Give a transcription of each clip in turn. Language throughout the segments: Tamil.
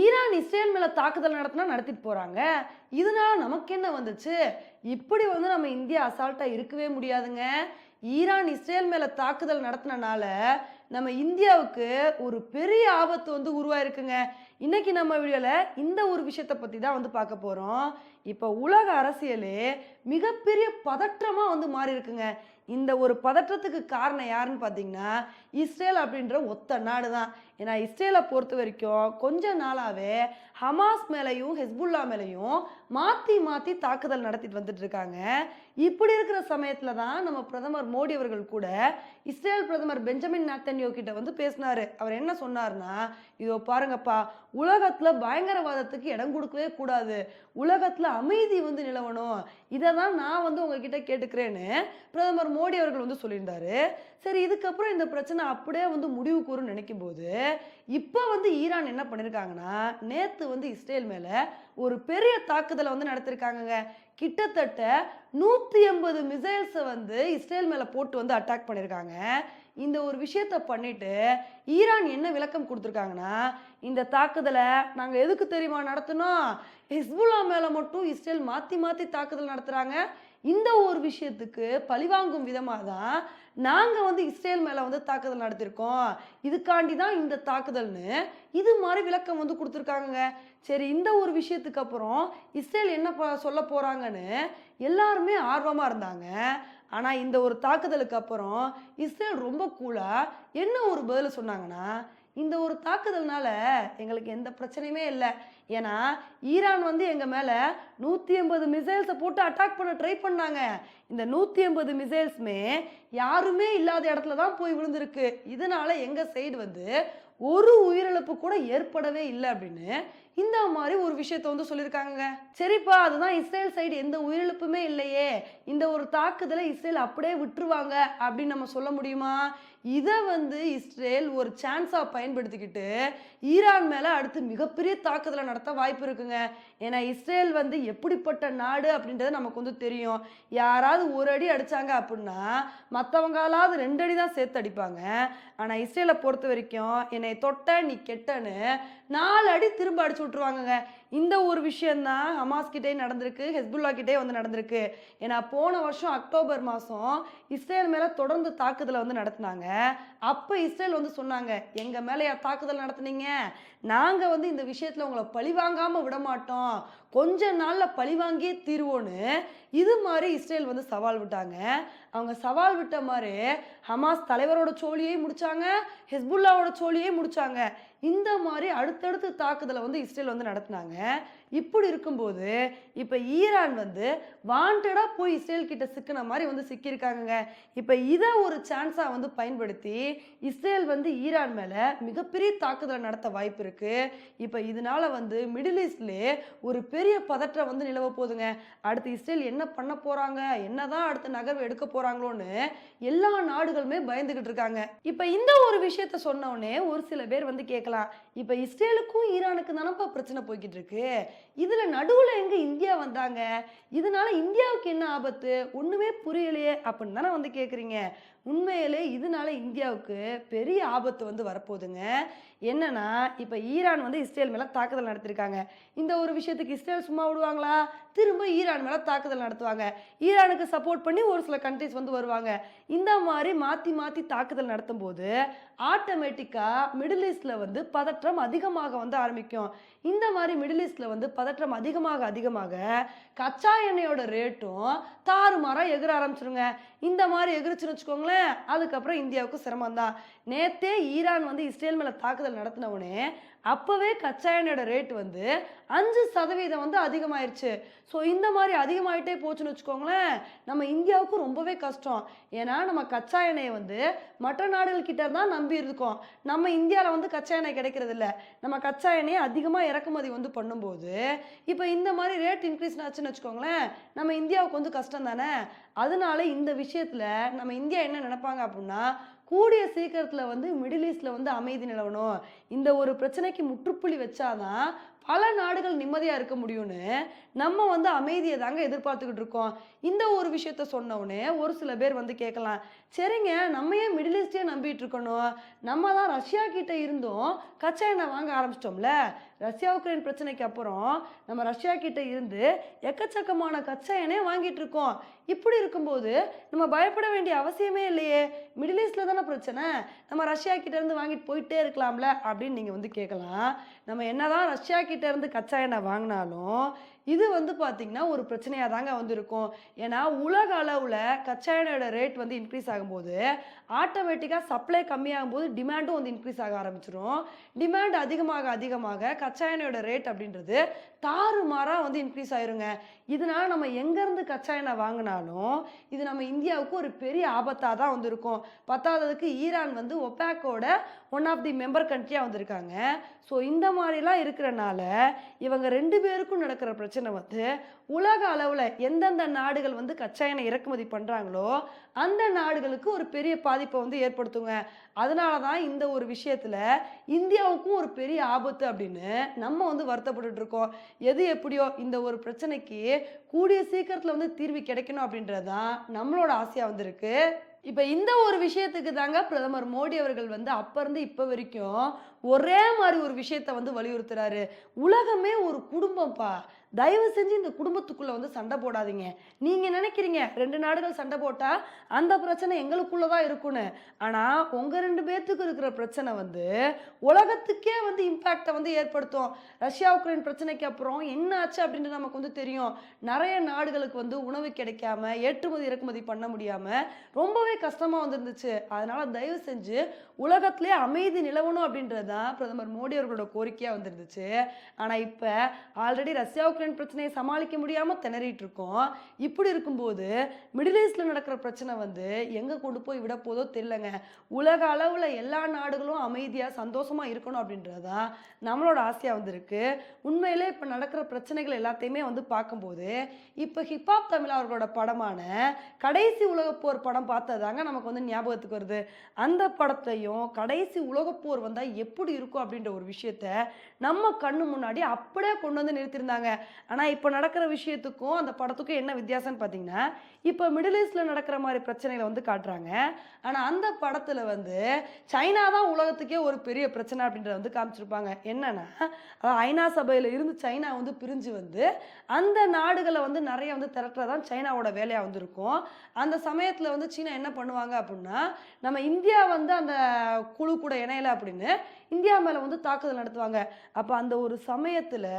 ஈரான் இஸ்ரேல் மேல தாக்குதல் நடத்தினா நடத்திட்டு போறாங்க. இதனால நமக்கு என்ன வந்துச்சு? இப்படி வந்து நம்ம இந்தியா அசால்ட்டா இருக்கவே முடியாதுங்க. ஈரான் இஸ்ரேல் மேல தாக்குதல் நடத்தினால நம்ம இந்தியாவுக்கு ஒரு பெரிய ஆபத்து வந்து உருவாயிருக்குங்க. இன்னைக்கு நம்ம வீடியோல இந்த ஒரு விஷயத்தை பத்தி தான் வந்து பார்க்க போறோம். இப்போ உலக அரசியலே மிகப்பெரிய பதற்றமா வந்து மாறி இருக்குங்க இந்த ஒரு பதற்றத்துக்கு காரணம் யாருன்னு பார்த்தீங்கன்னா இஸ்ரேல் அப்படின்ற ஒத்த நாடு தான். ஏன்னா இஸ்ரேலை பொறுத்த வரைக்கும் கொஞ்ச நாளாகவே ஹமாஸ் மேலேயும் ஹெஸ்புல்லா மேலேயும் மாற்றி மாற்றி தாக்குதல் நடத்திட்டு வந்துட்டு இருக்காங்க. இப்படி இருக்கிற சமயத்தில் தான் நம்ம பிரதமர் மோடி அவர்கள் கூட இஸ்ரேல் பிரதமர் பெஞ்சமின் நாத்தன்யோ கிட்ட வந்து பேசினார். அவர் என்ன சொன்னார்னா இதோ பாருங்கப்பா உலகத்தில் பயங்கரவாதத்துக்கு இடம் கொடுக்கவே கூடாது. உலகத்தில் அமைதி வந்து நிலவணும். இதை தான் நான் வந்து உங்ககிட்ட கேட்டுக்கிறேன்னு பிரதமர் மோடி அவர்கள் வந்து சொல்லியிருந்தாரு. சரி இதுக்கப்புறம் இந்த பிரச்சனை அப்படியே வந்து முடிவு கூறும் நினைக்கும் போது இப்போ வந்து ஈரான் என்ன பண்ணியிருக்காங்கன்னா நேற்று வந்து இஸ்ரேல் மேலே ஒரு பெரிய தாக்குதலை வந்து நடத்திருக்காங்கங்க. கிட்டத்தட்ட நூற்றி எண்பது மிசைல்ஸை வந்து இஸ்ரேல் மேலே போட்டு வந்து அட்டாக் பண்ணியிருக்காங்க இந்த ஒரு விஷயத்த பண்ணிட்டு ஈரான் என்ன விளக்கம் கொடுத்துருக்காங்கன்னா இந்த தாக்குதலை நாங்கள் எதுக்கு தெரியுமா நடத்தினோம்? ஹிஸ்புல்லா மேலே மட்டும் இஸ்ரேல் மாற்றி மாற்றி தாக்குதல் நடத்துகிறாங்க இந்த ஒரு விஷயத்துக்கு பழிவாங்கும் விதமாக தான் நாங்கள் வந்து இஸ்ரேல் மேலே வந்து தாக்குதல் நடத்திருக்கோம் இதுக்காண்டி தான் இந்த தாக்குதல்னு இது மாதிரி விளக்கம் வந்து கொடுத்துருக்காங்க சரி இந்த ஒரு விஷயத்துக்கு அப்புறம் இஸ்ரேல் என்ன ப- சொல்ல போகிறாங்கன்னு எல்லாருமே ஆர்வமாக இருந்தாங்க. ஆனால் இந்த ஒரு தாக்குதலுக்கு அப்புறம் இஸ்ரேல் ரொம்ப கூலாக என்ன ஒரு பதில் சொன்னாங்கன்னா இந்த ஒரு தாக்குதல்னால எங்களுக்கு எந்த பிரச்சனையுமே இல்லை. ஏன்னா ஈரான் வந்து எங்கள் மேலே நூற்றி எண்பது மிசைல்ஸை போட்டு அட்டாக் பண்ண ட்ரை பண்ணாங்க. இந்த நூற்றி எண்பது மிசைல்ஸுமே யாருமே இல்லாத இடத்துல தான் போய் விழுந்திருக்கு. இதனால் எங்கள் சைடு வந்து ஒரு உயிரிழப்பு கூட ஏற்படவே இல்லை அப்படின்னு இந்த மாதிரி ஒரு விஷயத்த வந்து சொல்லியிருக்காங்க சரிப்பா அதுதான் இஸ்ரேல் சைடு எந்த உயிரிழப்புமே இல்லையே. இந்த ஒரு தாக்குதலை இஸ்ரேல் அப்படியே விட்டுருவாங்க அப்படின்னு நம்ம சொல்ல முடியுமா? இதை வந்து இஸ்ரேல் ஒரு சான்ஸாக பயன்படுத்திக்கிட்டு ஈரான் மேலே அடுத்து மிகப்பெரிய தாக்குதலை நடத்த வாய்ப்பு இருக்குங்க. ஏன்னா இஸ்ரேல் வந்து எப்படிப்பட்ட நாடு அப்படின்றது நமக்கு வந்து தெரியும். யாராவது ஒரு அடி அடித்தாங்க அப்படின்னா மற்றவங்களாவது ரெண்டு அடி தான் சேர்த்து அடிப்பாங்க. ஆனால் இஸ்ரேலை பொறுத்த வரைக்கும் என்னை தொட்ட நீ கெட்டன்னு நாலு அடி திரும்ப அடிச்சு விட்ருவாங்கங்க இந்த ஒரு விஷயந்தான் ஹமாஸ் கிட்டே நடந்திருக்கு ஹெஸ்புல்லா கிட்டே வந்து நடந்திருக்கு. ஏன்னா போன வருஷம் அக்டோபர் மாதம் இஸ்ரேல் மேலே தொடர்ந்து தாக்குதலை வந்து நடத்தினாங்க. அப்போ இஸ்ரேல் வந்து சொன்னாங்க எங்கள் மேலே தாக்குதல் நடத்துனீங்க? நாங்கள் வந்து இந்த விஷயத்தில் உங்களை பழிவாங்காமல் விட மாட்டோம். கொஞ்ச நாளில் பழிவாங்கியே தீர்வோன்னு. இது மாதிரி இஸ்ரேல் வந்து சவால் விட்டாங்க. அவங்க சவால் விட்ட மாதிரி ஹமாஸ் தலைவரோட சோழியை முடிச்சாங்க ஹெஸ்புல்லாவோட சோழியை முடிச்சாங்க. இந்த மாதிரி அடுத்தடுத்து தாக்குதலை வந்து இஸ்ரேல் வந்து நடத்தினாங்க. இப்படி இருக்கும்போது இப்போ ஈரான் வந்து வாண்டடாக போய் இஸ்ரேல் கிட்ட சிக்கின மாதிரி வந்து சிக்கியிருக்காங்கங்க. இப்போ இதை ஒரு சான்ஸாக வந்து பயன்படுத்தி இஸ்ரேல் வந்து ஈரான் மேலே மிகப்பெரிய தாக்குதலை நடத்த வாய்ப்பு இருக்குது இப்போ இதனால வந்து மிடில் ஈஸ்ட்லேயே ஒரு பெரிய பதற்றம் வந்து நிலவ போதுங்க அடுத்து இஸ்ரேல் என்ன பண்ண போகிறாங்க என்ன தான் அடுத்த நகர்வு எடுக்க போறாங்களோன்னு எல்லா நாடுகளுமே பயந்துகிட்டு இருக்காங்க. இப்ப இந்த ஒரு விஷயத்த சொன்ன உடனே ஒரு சில பேர் வந்து கேட்கலாம் இப்ப இஸ்ரேலுக்கும் ஈரானுக்கு தானப்பா பிரச்சனை போய்கிட்டு இருக்கு? இதுல நடுவுல எங்க இந்தியா வந்தாங்க? இதனால இந்தியாவுக்கு என்ன ஆபத்து? ஒண்ணுமே புரியலையே அப்படின்னு தானே வந்து கேக்குறீங்க. உண்மையிலே இதனால இந்தியாவுக்கு பெரிய ஆபத்து வந்து வரப்போகுதுங்க. என்னன்னா இப்போ ஈரான் வந்து இஸ்ரேல் மேலே தாக்குதல் நடத்திருக்காங்க. இந்த ஒரு விஷயத்துக்கு இஸ்ரேல் சும்மா விடுவாங்களா? திரும்ப ஈரான் மேலே தாக்குதல் நடத்துவாங்க. ஈரானுக்கு சப்போர்ட் பண்ணி ஒரு சில கண்ட்ரிஸ் வந்து வருவாங்க. இந்த மாதிரி மாற்றி மாற்றி தாக்குதல் நடத்தும் போது ஆட்டோமேட்டிக்காக மிடில் ஈஸ்டில் வந்து பதற்றம் அதிகமாக வந்து ஆரம்பிக்கும். இந்த மாதிரி மிடில் ஈஸ்டில் வந்து பதற்றம் அதிகமாக அதிகமாக கச்சா எண்ணெயோட ரேட்டும் தாறுமாறாக எகிர ஆரம்பிச்சிருங்க. இந்த மாதிரி எகிரிச்சுன்னு வச்சுக்கோங்களேன் அதுக்கப்புறம் இந்தியாவுக்கு சிரமம் தான் நேத்தே ஈரான் வந்து இஸ்ரேல் மேலே தாக்குதல் நடத்தினவுடனே அப்போவே கச்சா எண்ணெயோட ரேட் வந்து அஞ்சு சதவீதம் வந்து அதிகமாயிருச்சு. ஸோ இந்த மாதிரி அதிகமாயிட்டே போச்சுன்னு வச்சுக்கோங்களேன் நம்ம இந்தியாவுக்கு ரொம்பவே கஷ்டம். ஏன்னா நம்ம கச்சா எண்ணெயை வந்து மற்ற நாடுகள்கிட்ட தான் நம்பி இருக்கோம் நம்ம இந்தியாவில் வந்து கச்சா எண்ணெய் கிடைக்கிறதில்ல. நம்ம கச்சா எண்ணெயை அதிகமாக இறக்குமதி வந்து பண்ணும்போது இப்போ இந்த மாதிரி ரேட் இன்க்ரீஸ் ஆச்சுன்னு வச்சுக்கோங்களேன் நம்ம இந்தியாவுக்கு வந்து கஷ்டம் தானே அதனால இந்த விஷயத்தில் நம்ம இந்தியா என்ன நினைப்பாங்க அப்படின்னா கூடிய சீக்கிரத்தில் வந்து மிடில் ஈஸ்டில் வந்து அமைதி நிலவணும். இந்த ஒரு பிரச்சனைக்கு முற்றுப்புள்ளி வச்சாதான் பல நாடுகள் நிம்மதியாக இருக்க முடியும்னு நம்ம வந்து அமைதியை தாங்க எதிர்பார்த்துக்கிட்டு இருக்கோம். இந்த ஒரு விஷயத்த சொன்னோடனே ஒரு சில பேர் வந்து கேட்கலாம் சரிங்க நம்ம ஏன் மிடில் ஈஸ்டே நம்பிட்டு இருக்கணும்? நம்ம தான் ரஷ்யா கிட்ட இருந்தும் கச்சா எண்ணெய் வாங்க ஆரம்பிச்சிட்டோம்ல. ரஷ்யா உக்ரைன் பிரச்சனைக்கு அப்புறம் நம்ம ரஷ்யா கிட்ட இருந்து எக்கச்சக்கமான கச்சா எண்ணெய் வாங்கிட்டு இருக்கோம். இப்படி இருக்கும்போது நம்ம பயப்பட வேண்டிய அவசியமே இல்லையே. மிடில் ஈஸ்டில் தானே பிரச்சனை? நம்ம ரஷ்யா கிட்ட இருந்து வாங்கிட்டு போயிட்டே இருக்கலாம்ல அப்படின்னு நீங்கள் வந்து கேட்கலாம் நம்ம என்னதான் ரஷ்யா கிட்ட இருந்து கச்சா எண்ணெய் வாங்கினாலும் இது வந்து பார்த்திங்கன்னா ஒரு பிரச்சனையாக தாங்க வந்து இருக்கும் ஏன்னா உலக அளவில் கச்சா எண்ணெயோட ரேட் வந்து இன்க்ரீஸ் ஆகும்போது ஆட்டோமேட்டிக்காக சப்ளை கம்மியாகும்போது டிமாண்டும் வந்து இன்க்ரீஸ் ஆக ஆரம்பிச்சிடும் டிமாண்ட் அதிகமாக அதிகமாக கச்சா எண்ணெயோட ரேட் அப்படின்றது தாறுமாறாக வந்து இன்க்ரீஸ் ஆயிருங்க. இதனால் நம்ம எங்கேருந்து கச்சா எண்ணெய் வாங்கினாலும் இது நம்ம இந்தியாவுக்கு ஒரு பெரிய ஆபத்தாக தான் வந்து இருக்கும் பத்தாததுக்கு ஈரான் வந்து ஒப்பாக்கோட ஒன் ஆஃப் தி மெம்பர் கண்ட்ரியாக வந்திருக்காங்க. ஸோ இந்த மாதிரிலாம் இருக்கிறனால இவங்க ரெண்டு பேருக்கும் நடக்கிற பிரச்சனை பிரச்சனை வந்து உலக அளவில் எந்தெந்த நாடுகள் வந்து கச்சா எண்ணெய் இறக்குமதி பண்ணுறாங்களோ அந்த நாடுகளுக்கு ஒரு பெரிய பாதிப்பை வந்து ஏற்படுத்துங்க. அதனால தான் இந்த ஒரு விஷயத்தில் இந்தியாவுக்கும் ஒரு பெரிய ஆபத்து அப்படின்னு நம்ம வந்து வருத்தப்பட்டுட்டு இருக்கோம். எது எப்படியோ இந்த ஒரு பிரச்சனைக்கு கூடிய சீக்கிரத்தில் வந்து தீர்வு கிடைக்கணும் அப்படின்றது தான் நம்மளோட ஆசையாக வந்திருக்கு. இப்போ இந்த ஒரு விஷயத்துக்கு தாங்க பிரதமர் மோடி அவர்கள் வந்து அப்போ இருந்து இப்போ வரைக்கும் ஒரே மாதிரி ஒரு விஷயத்த வந்து வலியுறுத்துறாரு. உலகமே ஒரு குடும்பம்ப்பா. தயவு செஞ்சு இந்த குடும்பத்துக்குள்ளே வந்து சண்டை போடாதீங்க. நீங்கள் நினைக்கிறீங்க ரெண்டு நாடுகள் சண்டை போட்டால் அந்த பிரச்சனை எங்களுக்குள்ளே தான் இருக்கும்னு. ஆனால் உங்கள் ரெண்டு பேர்த்துக்கு இருக்கிற பிரச்சனை வந்து உலகத்துக்கே வந்து இம்பேக்டை வந்து ஏற்படுத்தும். ரஷ்யா உக்ரைன் பிரச்சனைக்கு அப்புறம் என்ன ஆச்சு அப்படின்ட்டு நமக்கு வந்து தெரியும். நிறைய நாடுகளுக்கு வந்து உணவு கிடைக்காம ஏற்றுமதி இறக்குமதி பண்ண முடியாமல் ரொம்பவே கஷ்டமா வந்துருந்துச்சு. அதனால் தயவு செஞ்சு உலகத்திலே அமைதி நிலவணும் அப்படின்றது தான் பிரதமர் மோடி அவர்களோட கோரிக்கையாக வந்துருந்துச்சு. ஆனால் இப்போ ஆல்ரெடி ரஷ்யா உக்ரைன் பிரச்சனையை சமாளிக்க முடியாமல் திணறிட்டு இருக்கோம் இப்படி இருக்கும்போது மிடில் ஈஸ்டில் நடக்கிற பிரச்சனை வந்து எங்கே கொண்டு போய் விட போதோ தெரியலங்க. உலக அளவில் எல்லா நாடுகளும் அமைதியாக சந்தோஷமாக இருக்கணும் அப்படின்றது தான் நம்மளோட ஆசையாக வந்திருக்கு. உண்மையிலே இப்போ நடக்கிற பிரச்சனைகள் எல்லாத்தையுமே வந்து பார்க்கும்போது இப்போ ஹிப்ஹாப் தமிழ் அவர்களோட படமான கடைசி உலகப்போர் படம் தாங்க நமக்கு வந்து ஞாபகத்துக்கு வருது. அந்த படத்தையும் கடைசி உலகப்போர் வந்தால் எப்படி இருக்கும் அப்படின்ற ஒரு விஷயத்த நம்ம கண்ணு முன்னாடி அப்படியே கொண்டு வந்து நிறுத்தியிருந்தாங்க. ஆனால் இப்போ நடக்கிற விஷயத்துக்கும் அந்த படத்துக்கும் என்ன வித்தியாசம்னு பார்த்தீங்கன்னா இப்போ மிடில் ஈஸ்டில் நடக்கிற மாதிரி பிரச்சனைகளை வந்து காட்டுறாங்க. ஆனால் அந்த படத்தில் வந்து சைனா தான் உலகத்துக்கே ஒரு பெரிய பிரச்சனை அப்படின்றத வந்து காமிச்சிருப்பாங்க. என்னன்னா ஐநா சபையில் இருந்து சைனா வந்து பிரிஞ்சு வந்து அந்த நாடுகளை வந்து நிறைய வந்து திரட்டுறதான் சைனாவோட வேலையாக வந்து இருக்கும் அந்த சமயத்தில் வந்து சீனா என்ன என்ன பண்ணுவாங்க அப்படின்னா நம்ம இந்தியா வந்து அந்த குழு கூட இணையலை அப்படின்னு இந்தியா மேலே வந்து தாக்குதல் நடத்துவாங்க. அப்போ அந்த ஒரு சமயத்தில்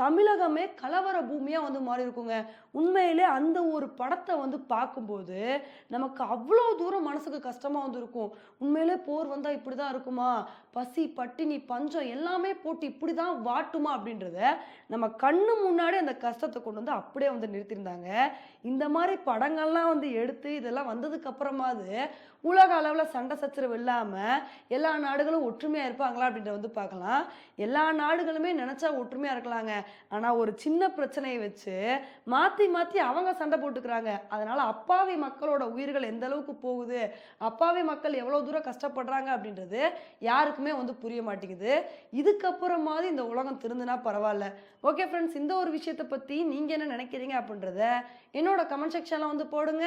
தமிழகமே கலவர பூமியாக வந்து மாறி இருக்குங்க உண்மையிலே அந்த ஒரு படத்தை வந்து பார்க்கும்போது நமக்கு அவ்வளோ தூரம் மனசுக்கு கஷ்டமாக வந்து இருக்கும். உண்மையிலே போர் வந்தால் இப்படி தான் இருக்குமா? பசி பட்டினி பஞ்சம் எல்லாமே போட்டு இப்படி தான் வாட்டுமா அப்படின்றத நம்ம கண்ணு முன்னாடி அந்த கஷ்டத்தை கொண்டு வந்து அப்படியே வந்து நிறுத்தியிருந்தாங்க. இந்த மாதிரி படங்கள்லாம் வந்து எடுத்து இதெல்லாம் வந்ததுக்கப்புறம் அப்புறமாவது உலக அளவில் சண்டை சச்சரவு இல்லாமல் எல்லா நாடுகளும் ஒற்றுமையாக இருப்பாங்களா அப்படின்றத வந்து பார்க்கலாம். எல்லா நாடுகளுமே நினச்சா ஒற்றுமையாக இருக்கலாங்க. ஆனால் ஒரு சின்ன பிரச்சனையை வச்சு மாற்றி மாற்றி அவங்க சண்டை போட்டுக்கிறாங்க. அதனால் அப்பாவி மக்களோட உயிர்கள் எந்த அளவுக்கு போகுது? அப்பாவி மக்கள் எவ்வளோ தூரம் கஷ்டப்படுறாங்க அப்படின்றது யாருக்குமே வந்து புரிய மாட்டேங்குது. இதுக்கப்புறமாவது இந்த உலகம் திருந்துனா பரவாயில்ல. ஓகே ஃப்ரெண்ட்ஸ் இந்த ஒரு விஷயத்தை பற்றி நீங்கள் என்ன நினைக்கிறீங்க அப்படின்றத என்னோட கமெண்ட் செக்ஷனில் வந்து போடுங்க.